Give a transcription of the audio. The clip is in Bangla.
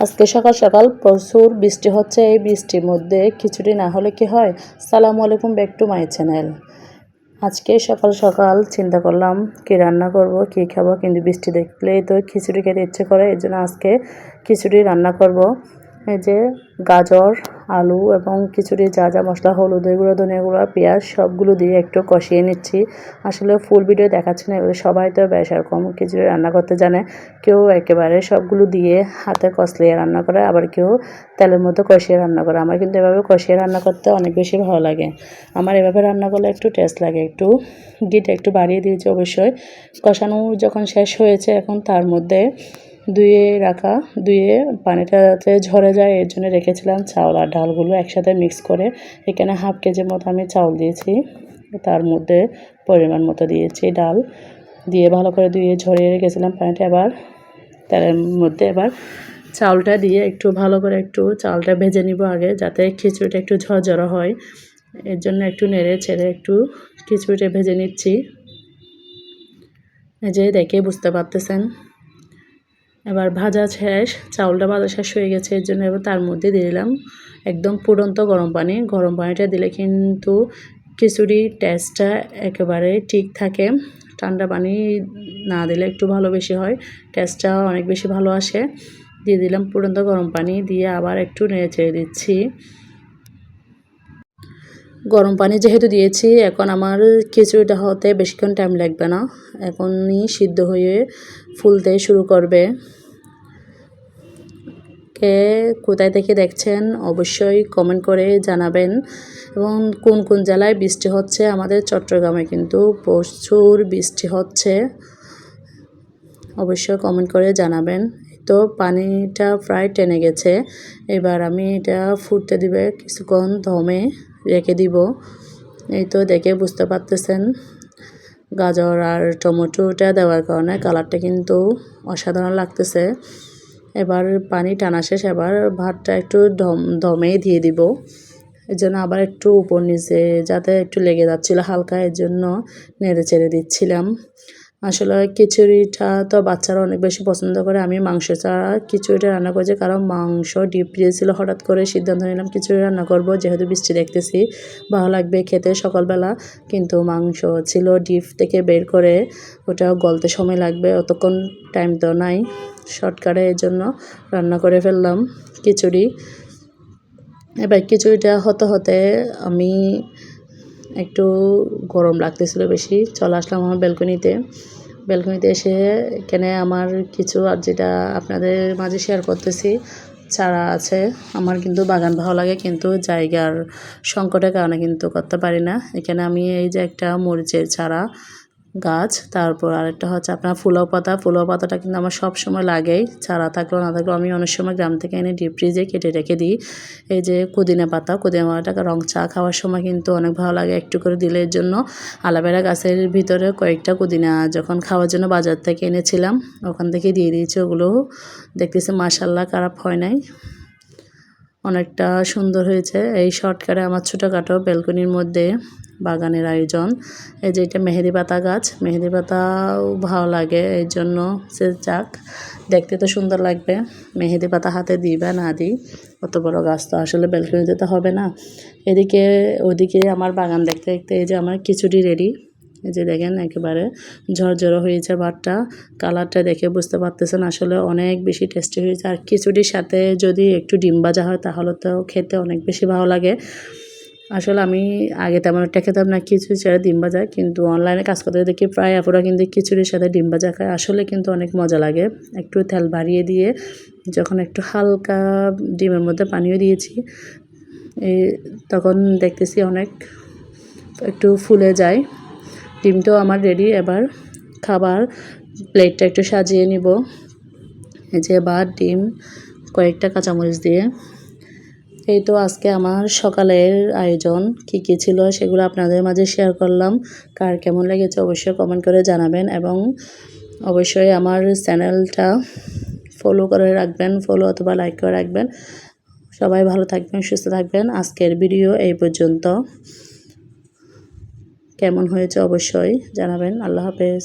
আজকে সকাল সকাল প্রচুর বৃষ্টি হচ্ছে। এই বৃষ্টির মধ্যে খিচুড়ি না হলে কি হয়? সালামু আলাইকুম, ব্যাক টু মাই চ্যানেল। আজকে সকাল সকাল চিন্তা করলাম, কি রান্না করব, কি খাব? কিন্তু বৃষ্টি দেখলেই তো খিচুড়ি খেতে ইচ্ছে করে। এই জন্য আজকে খিচুড়ি রান্না করব। এই যে গাজর আলু এবং খিচুড়ি, যা যা মশলা, হলুদ গুঁড়ো ধনিয়া গুঁড়ো, পেঁয়াজ, সবগুলো দিয়ে একটু কষিয়ে নিচ্ছি। আসলে ফুল ভিডিও দেখাচ্ছি না এগুলো সবাই তো বেশ এরকম খিচুড়ি রান্না করতে জানে। কেউ একেবারে সবগুলো দিয়ে হাতে কষলিয়ে রান্না করে, আবার কেউ তেলের মধ্যে কষিয়ে রান্না করে। আমার কিন্তু এভাবে কষিয়ে রান্না করতে অনেক বেশি ভালো লাগে। আমার এভাবে রান্না করলে একটু টেস্ট লাগে, একটু গিট একটু বাড়িয়ে দিয়েছি অবশ্যই। কষানো যখন শেষ হয়েছে, এখন তার মধ্যে ধুয়ে রাখা, ধুয়ে পানিটা যাতে ঝরে যায়, এর জন্য রেখেছিলাম চাউল আর ডালগুলো একসাথে মিক্স করে। এখানে হাফ কেজির মতো আমি চাউল দিয়েছি। তার মধ্যে পরিমাণ মতো দিয়েছি ডাল। দিয়ে ভালো করে ধুয়ে ঝরিয়ে রেখেছিলাম পানিটা। এবার তেলের মধ্যে এবার চাউলটা দিয়ে একটু ভালো করে একটু চাউলটা ভেজে নিব আগে, যাতে খিচুড়িটা একটু ঝরঝরা হয়। এর জন্য একটু নেড়ে ছেড়ে একটু খিচুড়িটা ভেজে নিচ্ছি। যে দেখে বুঝতে পারতেছেন? এবার ভাজা শেষ, চাউলটা ভাজা শেষ হয়ে গেছে, এর জন্য এবার তার মধ্যে দিয়ে দিলাম একদম ফুটন্ত গরম পানি। গরম পানিটা দিলে কিন্তু খিচুড়ির টেস্টটা একেবারে ঠিক থাকে। ঠান্ডা পানি না দিলে একটু ভালো বেশি হয় টেস্টটা অনেক বেশি ভালো আসে। দিয়ে দিলাম ফুটন্ত গরম পানি, দিয়ে আবার একটু নেড়ে ছেড়ে দিচ্ছি। গরম পানি যেহেতু দিয়েছি, এখন আমার খিচুড়িটা হতে বেশিক্ষণ টাইম লাগবে না। এখনই সিদ্ধ হয়ে ফুলতে শুরু করবে। কে কোথায় থেকে দেখছেন অবশ্যই কমেন্ট করে জানাবেন। এবং কোন কোন জেলায় বৃষ্টি হচ্ছে আমাদের চট্টগ্রামে কিন্তু প্রচুর বৃষ্টি হচ্ছে। অবশ্যই কমেন্ট করে জানাবেন। তো পানিটা প্রায় টেনে গেছে। এবার আমি এটা ফুটতে দিবে কিছুক্ষণ দমে রেখে দিব। এই তো দেখে বুঝতে পারতেছেন, গাজর আর টমেটোটা দেওয়ার কারণে কালারটা কিন্তু অসাধারণ লাগতেছে। এবার পানি টানা শেষ, এবার ভাতটা একটু দম দমেই দিয়ে দিব। এর জন্য আবার একটু উপর নিচে যাতে একটু লেগে যাচ্ছিল হালকা, এর জন্য নেড়ে চেড়ে দিচ্ছিলাম। আসলে খিচুড়িটা তো বাচ্চারা অনেক বেশি পছন্দ করে। আমি মাংস ছাড়া খিচুড়িটা রান্না করেছি কারণ মাংস ডিপ দিয়েছিল হঠাৎ করে সিদ্ধান্ত নিলাম খিচুড়ি রান্না করব। যেহেতু বৃষ্টি দেখতেছি, ভালো লাগবে খেতে সকালবেলা। কিন্তু মাংস ছিল ডিপ থেকে বের করে ওটা গলতে সময় লাগবে, অতক্ষণ টাইম তো নাই। শর্টকাটে এর জন্য রান্না করে ফেললাম খিচুড়ি। এবার খিচুড়িটা হতে হতে আমি একটু গরম লাগতেছিল বেশি। চলে আসলাম আমার ব্যালকনিতে। ব্যালকনিতে এসে এখানে আমার কিছু আর যেটা আপনাদের মাঝে শেয়ার করতেছি, চারা আছে। আমার কিন্তু বাগান ভালো লাগে, কিন্তু জায়গার সংকটের কারণে কিন্তু করতে পারি না। এখানে আমি এই যে একটা মরিচের চারা গাছ, তারপর আরেকটা হচ্ছে আপনার ফুলাও পাতা। ফুলাও পাতাটা কিন্তু আমার সব সময় লাগেই ছাড়া থাকলেও না থাকলেও আমি অনেক সময় গ্রাম থেকে এনে ডিপ ফ্রিজে কেটে রেখে দিই। এই যে পুদিনা পাতা পুদিনা পাতাটা রং চা খাওয়ার সময় কিন্তু অনেক ভালো লাগে একটু করে দিলে এর জন্য। আলাবেরা গাছের ভিতরে কয়েকটা পুদিনা যখন খাওয়ার জন্য বাজার থেকে এনেছিলাম, ওখান থেকে দিয়ে দিয়েছি ওগুলো। দেখতেছি মাসাল্লাহ খারাপ হয় নাই। অনেকটা সুন্দর হয়েছে। এই শর্টকাটে আমার ছোটোখাটো ব্যালকনির মধ্যে বাগানের আয়োজন। এই যে এটা মেহেদি পাতা গাছ, মেহেদি পাতাও ভালো লাগে, এই জন্য সে যাক। দেখতে তো সুন্দর লাগবে। মেহেদি পাতা হাতে দিই বা না দিই অত বড় গাছ তো আসলে ব্যালকনিতে তো হবে না। এদিকে, ওদিকে আমার বাগান দেখতে দেখতে এই যে আমার খিচুড়ি রেডি। এই যে দেখেন একেবারে ঝরঝরো হয়েছে ভাতটা কালারটা দেখে বুঝতে পারতেছেন আসলে অনেক বেশি টেস্টি হয়েছে। আর খিচুড়ির সাথে যদি একটু ডিম ভাজা হয় তাহলে তো খেতে অনেক বেশি ভালো লাগে। আসলে আমি আগে তেমন একটা খেতাম না, খিচুড়ি ছেড়ে ডিম ভাজা, কিন্তু অনলাইনে কাজ করতে দেখি প্রায় আপুরা কিন্তু খিচুড়ির সাথে ডিম ভাজা খায়। আসলে কিন্তু অনেক মজা লাগে। একটু তেল বাড়িয়ে দিয়ে যখন একটু হালকা ডিমের মধ্যে পানিও দিয়েছি এই তখন দেখতেছি অনেক একটু ফুলে যায়। ডিমটাও আমার রেডি এবার খাবার প্লেটটা একটু সাজিয়ে নিব। এই যে ভাত, ডিম, কয়েকটা কাঁচামরিচ দিয়ে। এই তো আজকে আমার সকালের আয়োজন। কি কি ছিল সেগুলো আপনাদের মাঝে শেয়ার করলাম। কার কেমন লেগেছে অবশ্যই কমেন্ট করে জানাবেন এবং অবশ্যই আমার চ্যানেলটা ফলো করে রাখবেন ফলো অথবা লাইক করে রাখবেন। সবাই ভালো থাকবেন, সুস্থ থাকবেন। আজকের ভিডিও এই পর্যন্ত। কেমন হয়েছে অবশ্যই জানাবেন। আল্লাহ হাফেজ।